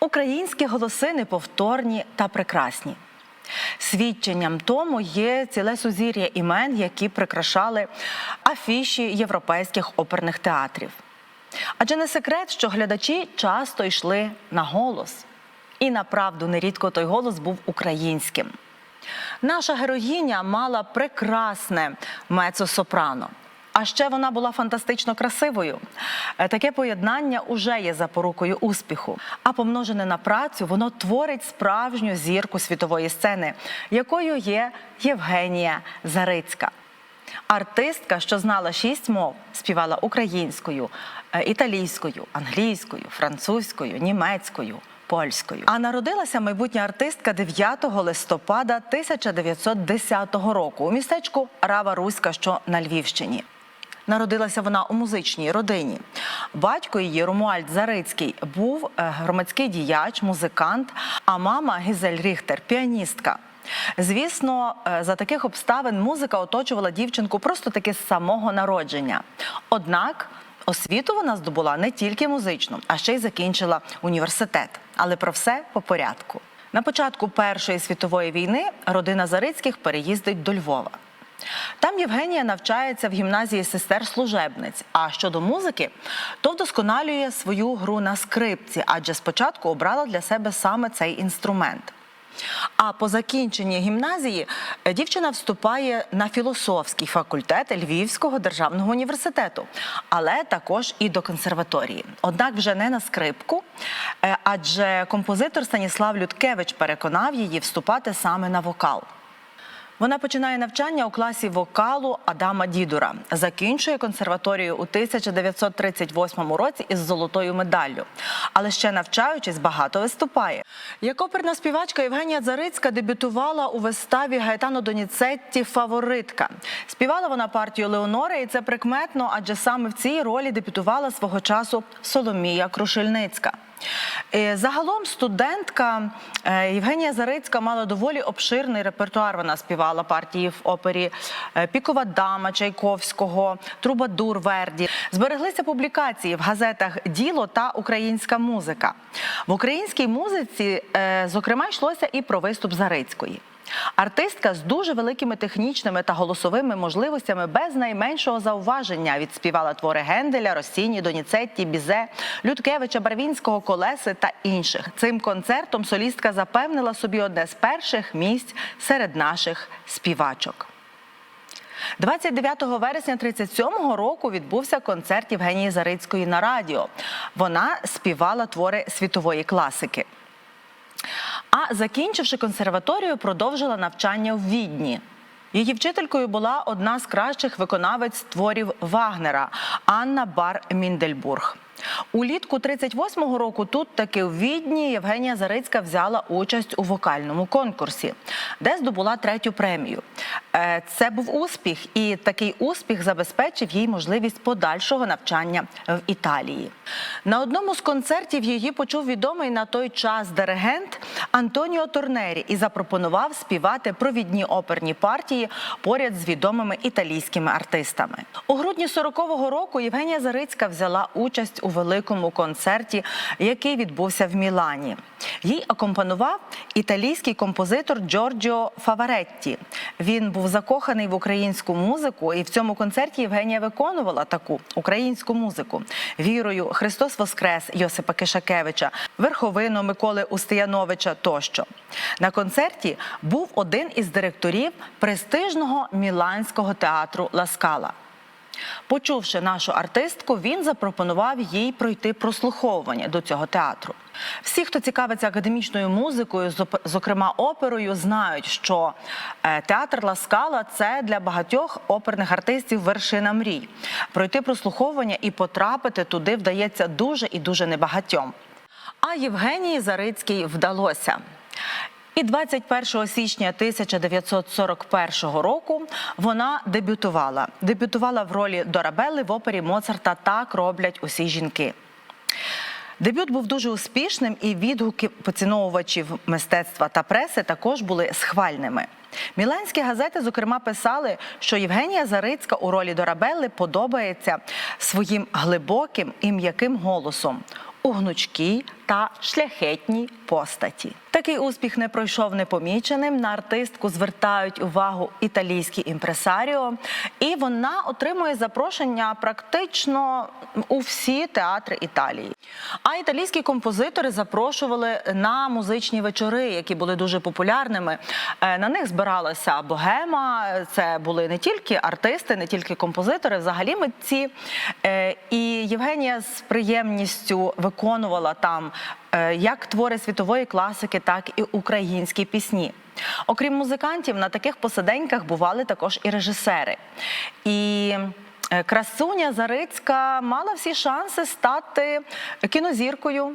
Українські голоси неповторні та прекрасні. Свідченням тому є ціле сузір'я імен, які прикрашали афіші європейських оперних театрів. Адже не секрет, що глядачі часто йшли на голос. І направду нерідко той голос був українським. Наша героїня мала прекрасне мецо-сопрано. А ще вона була фантастично красивою. Е, Таке поєднання уже є запорукою успіху. А помножене на працю, воно творить справжню зірку світової сцени, якою є Євгенія Зарицька. Артистка, що знала шість мов, співала українською, е, італійською, англійською, французькою, німецькою. Польською. А народилася майбутня артистка 9 листопада 1910 року у містечку Рава Руська, що на Львівщині. Народилася вона у музичній родині. Батько її Ромуальд Зарицький був е, громадський діяч, музикант, а мама Гізель Ріхтер піаністка. Звісно, е, за таких обставин музика оточувала дівчинку просто таки з самого народження. Однак освіту вона здобула не тільки музичну, а ще й закінчила університет. Але про все по порядку. На початку Першої світової війни родина Зарицьких переїздить до Львова. Там Євгенія навчається в гімназії сестер служебниць. А щодо музики, то вдосконалює свою гру на скрипці, адже спочатку обрала для себе саме цей інструмент. А по закінченні гімназії е, дівчина вступає на філософський факультет Львівського державного університету, але також і до консерваторії. Однак вже не на скрипку, е, адже композитор Станіслав Людкевич переконав її вступати саме на вокал. Вона починає навчання у класі вокалу Адама Дідура, закінчує консерваторію у 1938 році із золотою медаллю. Але ще навчаючись, багато виступає. Як оперна співачка Євгенія Зарицька дебютувала у виставі Гаетано Доніцетті Фаворитка. Співала вона партію Леонори, і це прикметно, адже саме в цій ролі дебютувала свого часу Соломія Крушельницька. Е, Загалом студентка е, Євгенія Зарицька мала доволі обширний репертуар. Вона співала партії в опері е, Пікова дама Чайковського, Трубадур Верді. Збереглися публікації в газетах Діло та Українська музика. В українській музиці, зокрема, йшлося і про виступ Зарицької. Артистка з дуже великими технічними та голосовими можливостями без найменшого зауваження відспівала твори Генделя, Росіні, Доніцетті, Бізе, Людкевича, Барвінського, Колеси та інших. Цим концертом солістка запевнила собі одне з перших місць серед наших співачок. 29 вересня 37-го року відбувся концерт Євгенії Зарицької на радіо. Вона співала твори світової класики. А закінчивши консерваторію, продовжила навчання в Відні. Її вчителькою була одна з кращих виконавець творів Вагнера Анна Бар Міндельбург. Улітку 38-го року тут таки в Відні Євгенія Зарицька взяла участь у вокальному конкурсі, де здобула третю премію. Е, Це був успіх, і такий успіх забезпечив їй можливість подальшого навчання в Італії. На одному з концертів її почув відомий на той час диригент Антоніо Торнері і запропонував співати провідні оперні партії поряд з відомими італійськими артистами. У грудні 40-го року Євгенія Зарицька взяла участь у великому концерті, який відбувся в Мілані. Їй акомпанував італійський композитор Джорджіо Фаваретті. Він був закоханий в українську музику, і в цьому концерті Євгенія виконувала таку українську музику вірою Христос Воскрес Йосипа Кишакевича, верховину Миколи Устияновича тощо. На концерті був один із директорів престижного міланського театру Ласкала. Почувши нашу артистку, він запропонував їй пройти прослуховування до цього театру. Всі, хто цікавиться академічною музикою, зокрема оперою, знають, що е, театр Ласкала це для багатьох оперних артистів вершина мрій. Пройти прослуховування і потрапити туди вдається дуже і дуже небагатьом. А Євгенії Зарицькій вдалося. І 21 січня 1941 року вона дебютувала. Дебютувала в ролі Дорабелли в опері Моцарта Так роблять усі жінки. Дебют був дуже успішним, і відгуки поціновувачів мистецтва та преси також були схвальними. Міланські газети, зокрема, писали, що Євгенія Зарицька у ролі Дорабелли подобається своїм глибоким і м'яким голосом у гнучкій та шляхетній постаті. Такий успіх не пройшов непоміченим. На артистку звертають увагу італійські імпресаріо, і вона отримує запрошення практично у всі театри Італії. А італійські композитори запрошували на музичні вечори, які були дуже популярними. Е, На них збиралася богема. Це були не тільки артисти, не тільки композитори, взагалі митці. Е, І Євгенія з приємністю виконувала там як твори світової класики, так і українські пісні. Окрім музикантів, на таких посиденьках бували також і режисери. І е, красуня Зарицька мала всі шанси стати кінозіркою,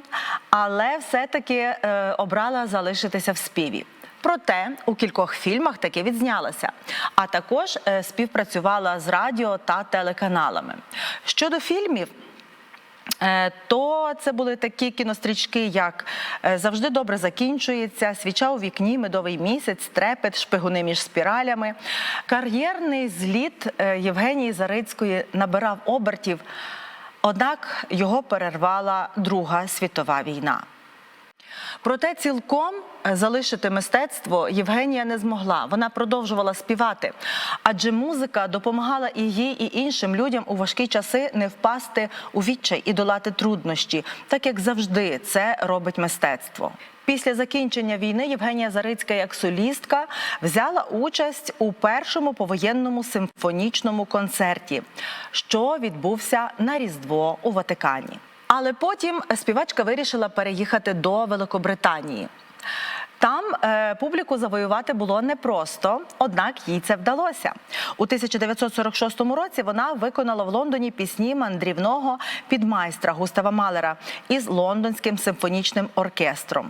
але все-таки е, обрала залишитися в співі. Проте у кількох фільмах таки відзнялася, а також е, співпрацювала з радіо та телеканалами. Щодо фільмів, Е, то це були такі кінострічки, як е, завжди добре закінчується, свіча у вікні, медовий місяць, трепет, шпигуни між спіралями. Кар'єрний зліт е, Євгенії Зарицької набирав обертів, однак його перервала Друга світова війна. Проте цілком е, залишити мистецтво Євгенія не змогла. Вона продовжувала співати, адже музика допомагала і їй, і іншим людям у важкі часи не впасти у відчай і долати труднощі, так як завжди це робить мистецтво. Після закінчення війни Євгенія Зарицька як солістка взяла участь у першому повоєнному симфонічному концерті, що відбувся на Різдво у Ватикані. Але потім співачка вирішила переїхати до Великобританії. Там е, публіку завоювати було непросто, однак їй це вдалося. У 1946 році вона виконала в Лондоні пісні мандрівного підмайстра Густава Малера із лондонським симфонічним оркестром.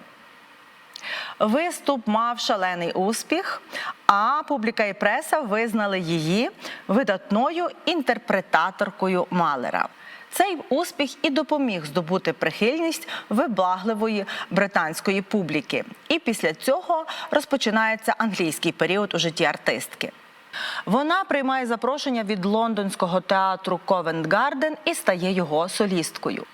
Виступ мав шалений успіх, а публіка і преса визнали її видатною інтерпретаторкою Малера. Цей успіх і допоміг здобути прихильність вибагливої британської публіки. І після цього розпочинається англійський період у житті артистки. Вона приймає запрошення від лондонського театру Ковент Гарден і стає його солісткою.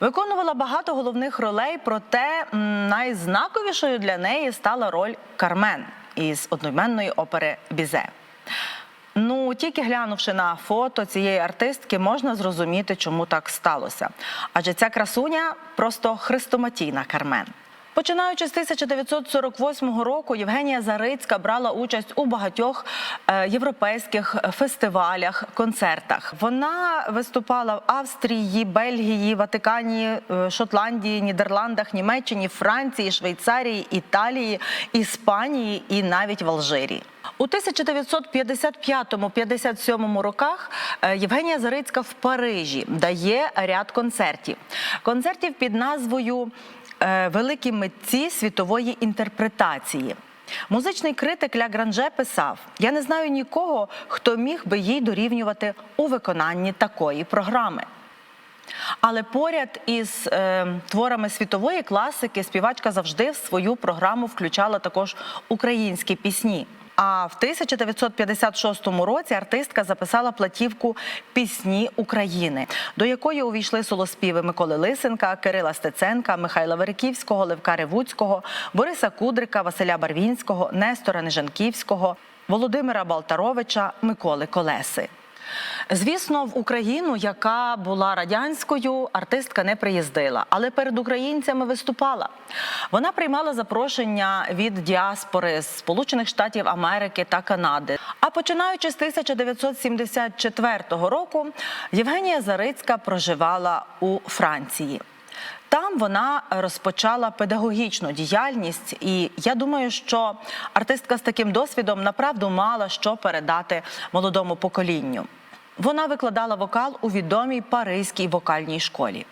Виконувала багато головних ролей, проте найзнаковішою для неї стала роль Кармен із одноіменної опери Бізе. Ну, тільки глянувши на фото цієї артистки, можна зрозуміти, чому так сталося. Адже ця красуня просто хрестоматійна Кармен. Починаючи з 1948 року, Євгенія Зарицька брала участь у багатьох е, європейських фестивалях, концертах. Вона виступала в Австрії, Бельгії, Ватикані, е, Шотландії, Нідерландах, Німеччині, Франції, Швейцарії, Італії, Іспанії і навіть в Алжирі. У 1955-57 роках е, Євгенія Зарицька в Парижі дає ряд концертів. Концертів під назвою е, Великі митці світової інтерпретації. Музичний критик Ля Гранже писав: Я не знаю нікого, хто міг би їй дорівнювати у виконанні такої програми. Але поряд із е, творами світової класики співачка завжди в свою програму включала також українські пісні. А в 1956 році артистка записала платівку Пісні України, до якої увійшли солоспіви Миколи Лисенка, Кирила Стеценка, Михайла Вериківського, Левка Ревуцького, Бориса Кудрика, Василя Барвінського, Нестора Нежанківського, Володимира Балтаровича, Миколи Колеси. Звісно, в Україну, яка була радянською, артистка не приїздила, але перед українцями виступала. Вона приймала запрошення від діаспори з Сполучених Штатів Америки та Канади. А починаючи з 1974 року, Євгенія Зарицька проживала у Франції. Там вона розпочала педагогічну діяльність, і я думаю, що артистка з таким досвідом направду мала що передати молодому поколінню. Вона викладала вокал у відомій паризькій вокальній школі.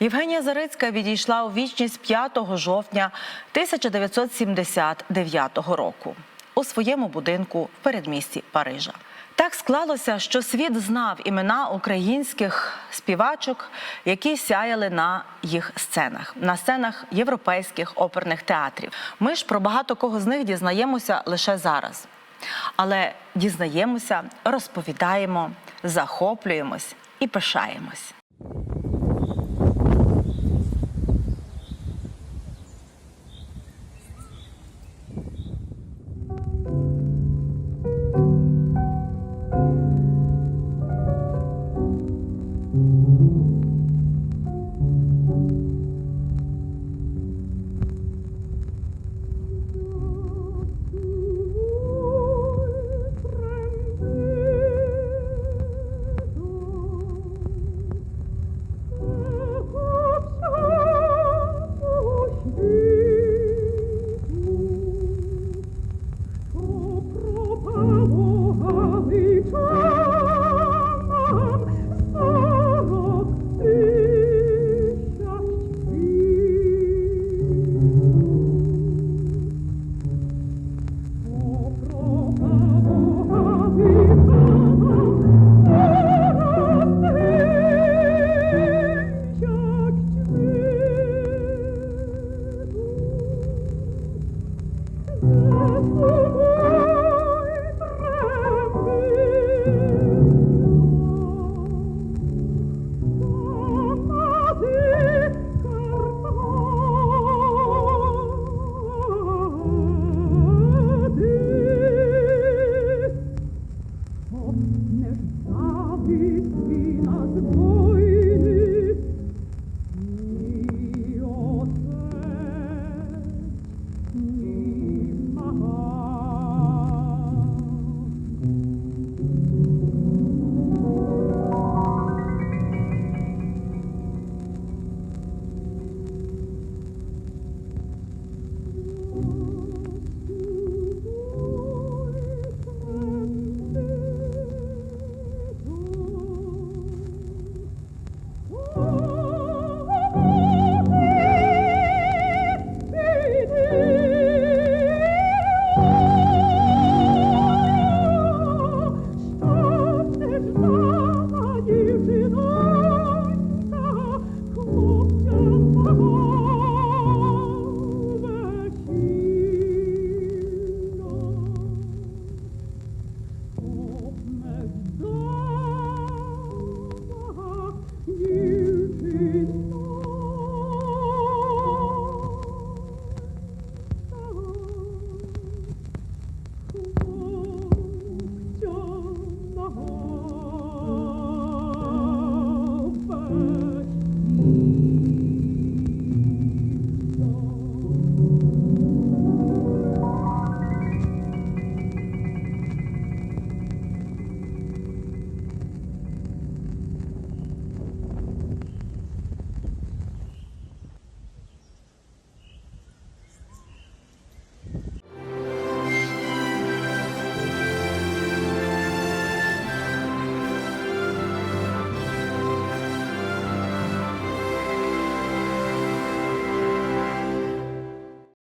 Євгенія Зарицька відійшла у вічність 5 жовтня 1979 року у своєму будинку в передмісті Парижа. Так склалося, що світ знав імена українських співачок, які сяяли на їх сценах, на сценах європейських оперних театрів. Ми ж про багато кого з них дізнаємося лише зараз. Але дізнаємося, розповідаємо, захоплюємось і пишаємось.